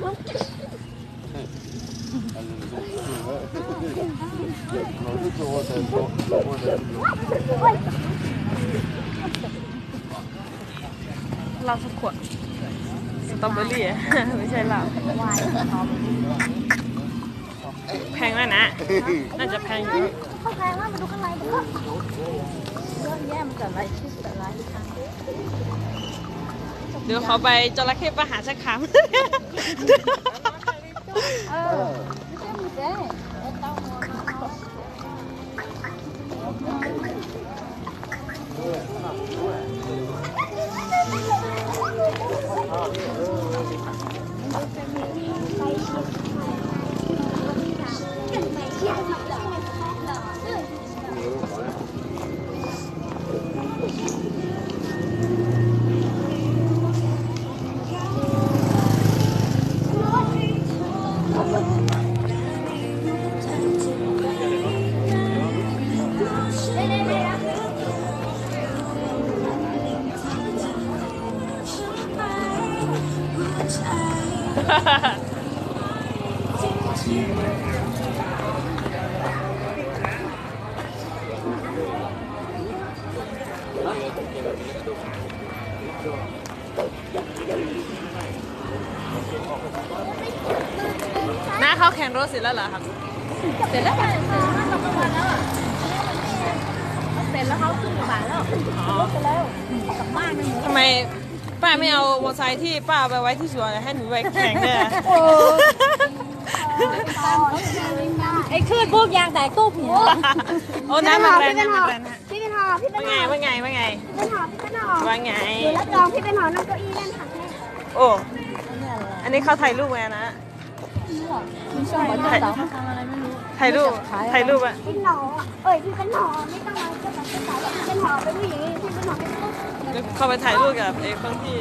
เราสักขวดสตรอเบอรี่ไม่ใช่เราแพงแล้วนะ น่าจะแพงอยู่เข้าใจว่ามาดูข้างในดูก็เยอะแยะมันเกิดอะไรขึ้นเกิดอะไร เดี๋ยวเขาไปจระเข้ประหารสักครั้ง เออไม่ใช่มือเจ๊ น้าเขาแข่งรถเสร็จแล้วเหรอครับ เสร็จแล้วค่ะเราประมาณแล้วอะเสร็จแล้วเขาขึ้นกระบะแล้วรถไปแล้วกลับบ้านไปหมดทำไม ป้าไม่เอามอเตอร์ไซค์ที่ป้าเอาไปไว้ที่สวนให้หนูไปแข่งด้วยอะไอ้คลื่นพวกยางแตกตู้หัวโอ้น้ำมันแรงน้ำมันแรงฮะพี่เป็นหอพี่เป็นว่าหไงอว่าไงว่าไงพี่เป็นหอพี่เป็นหอว่าไง หนูรับรองพี่เป็นหอนั่งเก้าอี้นั่นค่ะโอ้ อันนี้เขาถ่ายรูปไว้นะมันชอบเหมือนเต่าทำอะไรไม่รู้ถ่ายรูปถ่ายรูปอะพี่หนอเอ้ยพี่เป็นหอไม่ต้องมาเจ้าของเจ้าสาวหรอกพี่เป็นหอเป็นผู้หญิงพี่เป็นหอเป็นผู้หญิง เดี๋ยวเขาไปถ่ายรูปกับไอ้คนที่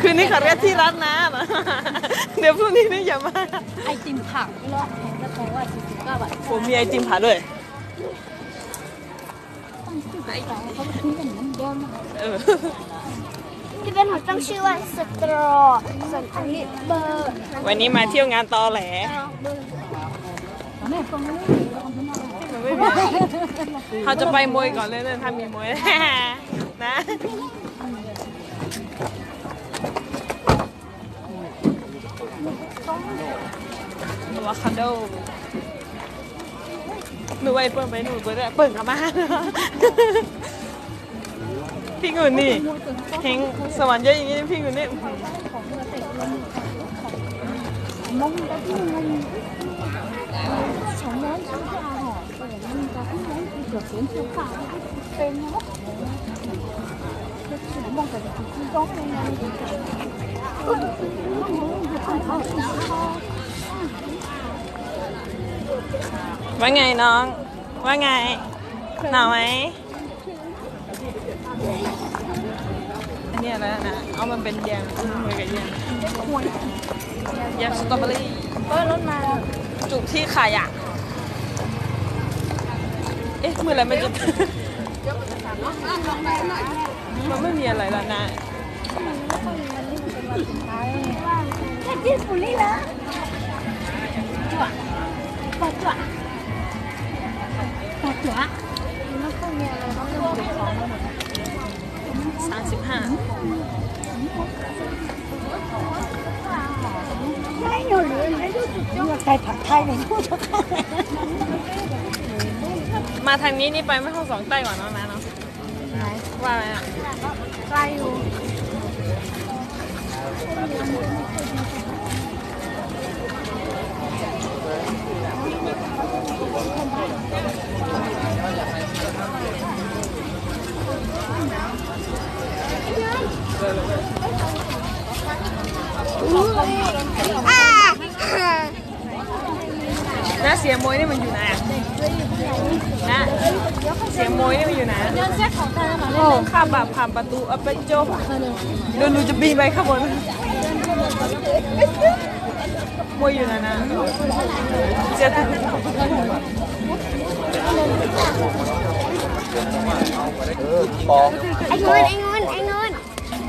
คืนนี้เขาเรียกที่รักนะ เดี๋ยวพรุ่งนี้นี่อย่ามา ไอติมผักรอบแพงก็แพงว่าสี่สิบเก้าบาทผมมีไอติมผ่าด้วยเขาทิ้งกันเหมือนเดิมเออพี่เป็นหอต้องชื่อว่าสตรอส่วนอันนี้เบอร์ วันนี้มาเที่ยวงานตอแหลแม่ฟังไม่รู้ เขาจะไปมวยก่อนเลยนะถ้ามีมวยนะว่าคาโดหนูไปเปิดไปหนูเปิดเปิดกับมาพี่กุนนี่เฮงสวรรค์เยอะอย่างนี้พี่กุนนี่นุ่มแต่พี่นึ่มสองน้อยสองสาว ว่าไงน้อง ว่าไงหนาวไหมอันนี้อะไรนะ เอามันเป็นแยมมวยกับแยมแยมสตรอเบอรี่เออรถมา จุกที่ขายะเอ๊ะ มืออะไรมันจะมันไม่มีอะไรแล้วนะแค่จิ้มฝุ่นนี่เหรอจั่วปอจั่วปวดหัวแล้วก็มีอะไรเขาจะเก็บของมาหมดสามสิบห้าใช่หนูหรือไม่รู้จุดเลือกไทยผัดไทยในผู้ชม มาทางนี้นี่ไปไม่ห้องสองไต้หวันแล้วนะเนาะไหนว่าไหมอะไกลอยู่นะเสียมวยนี่มันอยู่ไหนอะ นะเสียมยนี่มันอยู่ไหนอะเดินเซ็ตของไทยมาโอ้ข้ามแบบผ่านประตูเอาไปโจบเดี๋ยวหนูจะบินไปข้างบนมยอยู่ไหนนะเจ๊ตุ้ไอ้เงินไอ้เงินไอ้เงินมาซื้อเค้กค่ะนี่เขาเรีย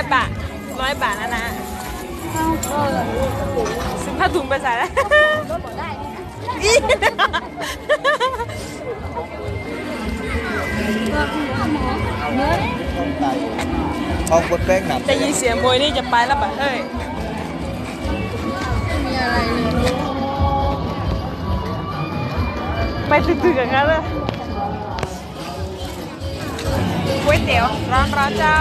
อยบาทร้อยบาทนะนะซื้อผ้าถุงไปใส่แล้วอีเอาบนแป้งหนับจะยินเสียงมวยนี่จะไปแล้วบะเฮ้ยมีอะไรเลยไปตึกๆอย่างนั้นเลยก๋วยเตี๋ยวร้อนๆเจ้า